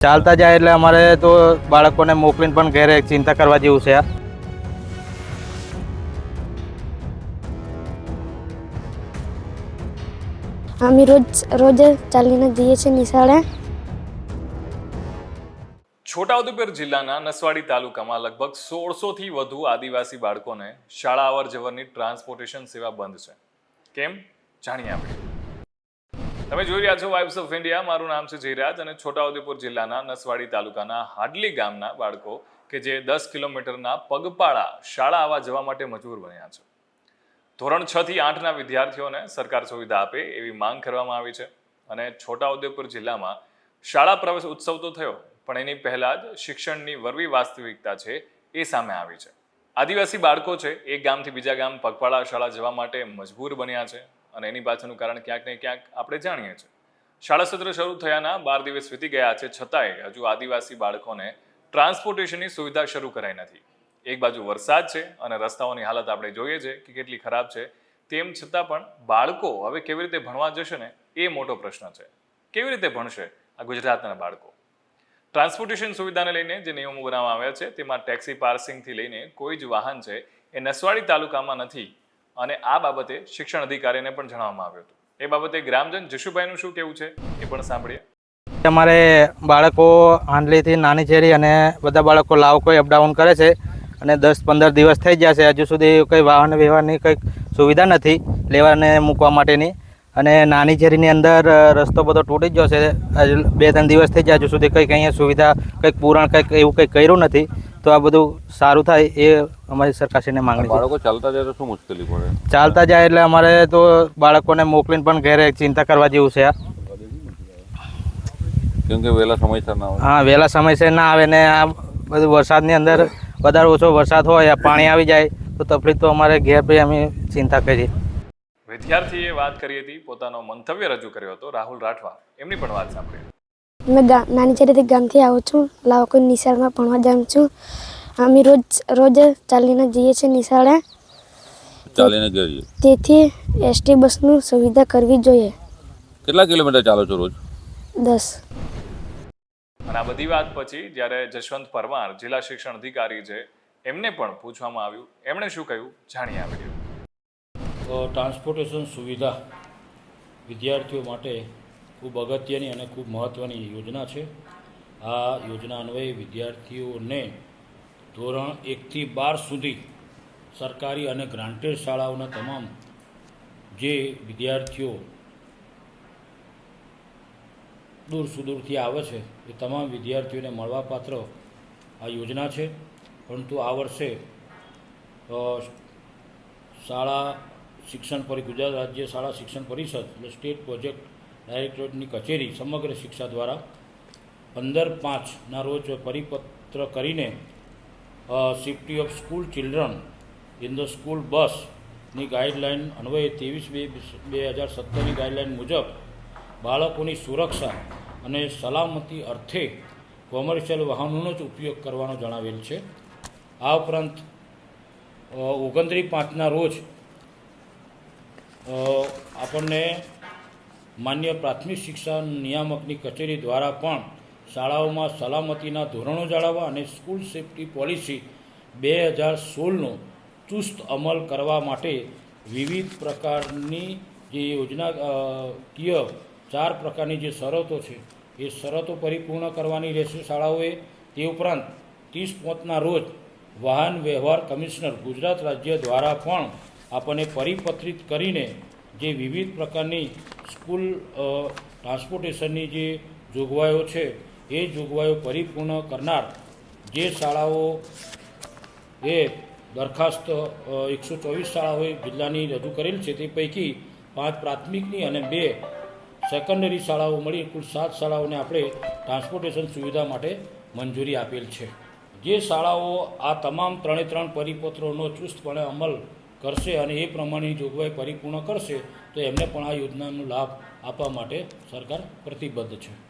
ચાલતા જાય એટલે અમારે તો બાળકોને મોકલીને પણ ઘરે ચિંતા કરવા જેવું છે આ. અમે રોજ રોજ ચાલીને જઈએ છીએ નિશાળે. છોટાઉદેપુર જિલ્લાના નસવાડી તાલુકામાં લગભગ સોળસોથી વધુ આદિવાસી બાળકોને શાળા અવર જવરની ટ્રાન્સપોર્ટેશન સેવા બંધ છે. કેમ? જાણીએ આપણે. તમે જોઈ રહ્યા છો વાઇબ્સ ઓફ ઇન્ડિયા મારું નામ છે જયરાજ અને છોટાઉદેપુર જિલ્લાના નસવાડી તાલુકાના હાડલી ગામના બાળકો કે જે દસ કિલોમીટરના પગપાળા શાળા આવવા જવા માટે મજબૂર બન્યા છે. ધોરણ છ થી આઠના વિદ્યાર્થીઓને સરકાર સુવિધા આપે એવી માંગ કરવામાં આવી છે અને છોટાઉદેપુર જિલ્લામાં શાળા પ્રવેશ ઉત્સવ તો થયો, પણ એની પહેલાં જ શિક્ષણની વરવી વાસ્તવિકતા છે એ સામે આવી છે. આદિવાસી બાળકો છે એક ગામથી બીજા ગામ પગપાળા શાળા જવા માટે મજબૂર બન્યા છે. અને એની પાછળનું કારણ ક્યાંક ને ક્યાંક આપણે જાણીએ છીએ. શાળા સત્ર શરૂ થયાના બાર દિવસ વીતી ગયા છે છતાંય હજુ આદિવાસી બાળકોને ટ્રાન્સપોર્ટેશનની સુવિધા શરૂ કરાઈ નથી. એક બાજુ વરસાદ છે અને રસ્તાઓની હાલત આપણે જોઈએ છે કે કેટલી ખરાબ છે. તેમ છતાં પણ બાળકો હવે કેવી રીતે ભણવા જશે ને એ મોટો પ્રશ્ન છે. કેવી રીતે ભણશે આ ગુજરાતના બાળકો? ટ્રાન્સપોર્ટેશન સુવિધાને લઈને જે નિયમો બનાવવામાં આવ્યા છે તેમાં ટેક્સી પાર્સિંગથી લઈને કોઈ જ વાહન છે એ નસવાડી તાલુકામાં નથી. અને આ બાબતે શિક્ષણ અધિકારીને પણ જણાવવામાં આવ્યું હતું. એ બાબતે ગ્રામજન જશુભાઈનું શું કેવું છે એ પણ સાંભળીએ. અમારે બાળકો હાંડલીથી નાની ચેરી અને બધા બાળકો લાવ કોઈ અપડાઉન કરે છે અને દસ પંદર દિવસ થઈ ગયા છે. હજુ સુધી કંઈ વાહન વ્યવહારની કંઈક સુવિધા નથી લેવાને મૂકવા માટેની. અને નાની ઝેરીની અંદર રસ્તો બધો તૂટી ગયો છે. બે ત્રણ દિવસ થઈ ગયા હજુ સુધી કંઈક અહીંયા સુવિધા, કંઈક પૂરણ, કંઈક એવું કંઈક કર્યું નથી. તો આ બધું સારું થાય એ અમારી સરકારશ્રીને માંગણી બાળકો ચાલતા જાય તો શું મુશ્કેલી પડે? ચાલતા જાય એટલે અમારે તો બાળકોને મોકલીને પણ ઘરે ચિંતા કરવા જેવું છે આ. કેમ કે વહેલા સમયસર ના આવે હા વહેલા સમયસર ના આવે ને આ બધું વરસાદની અંદર વધારે ઓછો વરસાદ હોય પાણી આવી જાય તો તકલીફ તો અમારે ઘેર ભાઈ અમે ચિંતા કરીએ. વિદ્યાર્થીએ વાત કરી હતી પોતાનો મંતવ્ય રજૂ કર્યો હતો રાહુલ રાઠવા. એમની પણ વાત સાંભળીએ મેં નાની ચારીથી ગામથી આવું છું. લાવકોઈ નિશાળમાં ભણવા જાઉં છું. અમે રોજ રોજ ચાલીને જઈએ છીએ નિશાળે. ચાલીને જઈએ. તેથી એસટી બસનું સુવિધા કરવી જોઈએ. કેટલા કિલોમીટર ચાલો છો રોજ? દસ. અને આ બધી વાત પછી જ્યારે જશવંત પરમાર જિલ્લા શિક્ષણ અધિકારી છે એમને પણ પૂછવામાં આવ્યું. એમણે શું કહ્યું? જાણીએ આ વીડિયો તો ટ્રાન્સપોર્ટેશન સુવિધા વિદ્યાર્થીઓ માટે ખૂબ અગત્યની અને ખૂબ મહત્ત્વની યોજના છે. આ યોજના અન્વયે વિદ્યાર્થીઓને ધોરણ એકથી બાર સુધી સરકારી અને ગ્રાન્ટેડ શાળાઓના તમામ જે વિદ્યાર્થીઓ દૂર સુદૂરથી આવે છે, એ તમામ વિદ્યાર્થીઓને મળવાપાત્ર આ યોજના છે. પરંતુ આ વર્ષે શાળા શિક્ષણ પરિ, ગુજરાત રાજ્ય શાળા શિક્ષણ પરિષદ એટલે સ્ટેટ પ્રોજેક્ટ ડાયરેક્ટરેટની કચેરી સમગ્ર શિક્ષા દ્વારા પંદર પાંચના રોજ પરિપત્ર કરીને safety of school children in the school બસની ગાઈડલાઇન અન્વયે ત્રેવીસ બે બે હજાર સત્તરની ગાઈડલાઇન મુજબ બાળકોની સુરક્ષા અને સલામતી અર્થે કોમર્શિયલ વાહનોનો જ ઉપયોગ કરવાનો જણાવેલ છે. આ ઉપરાંત ઓગણત્રીસ પાંચના રોજ આપણને માન્ય પ્રાથમિક શિક્ષણ નિયામકની કચેરી દ્વારા પણ શાળાઓમાં સલામતીના ધોરણો જાળવવા અને સ્કૂલ સેફ્ટી પોલિસી બે હજાર સોળનો ચુસ્ત અમલ કરવા માટે વિવિધ પ્રકારની જે યોજનાકીય ચાર પ્રકારની જે શરતો છે, એ શરતો પરિપૂર્ણ કરવાની રહેશે શાળાઓએ. તે ઉપરાંત ત્રીસ પોતના રોજ વાહન વ્યવહાર કમિશનર ગુજરાત રાજ્ય દ્વારા પણ આપણને પરિપત્રિત કરીને જે વિવિધ પ્રકારની સ્કૂલ ટ્રાન્સપોર્ટેશનની જે જોગવાઈઓ છે, એ જોગવાઈઓ પરિપૂર્ણ કરનાર જે શાળાઓ એ દરખાસ્ત એકસો ચોવીસ શાળાઓએ જિલ્લાની રજૂ કરેલ છે, તે પૈકી પાંચ પ્રાથમિકની અને બે સેકન્ડરી શાળાઓ મળી, કુલ સાત શાળાઓને આપણે ટ્રાન્સપોર્ટેશન સુવિધા માટે મંજૂરી આપેલ છે. જે શાળાઓ આ તમામ ત્રણે ત્રણ પરિપત્રોનો ચુસ્તપણે અમલ કરશે અને એ પ્રમાણેની જોગવાઈ પરિપૂર્ણ કરશે, તો એમને પણ આ યોજનાનો લાભ આપવા માટે સરકાર પ્રતિબદ્ધ છે.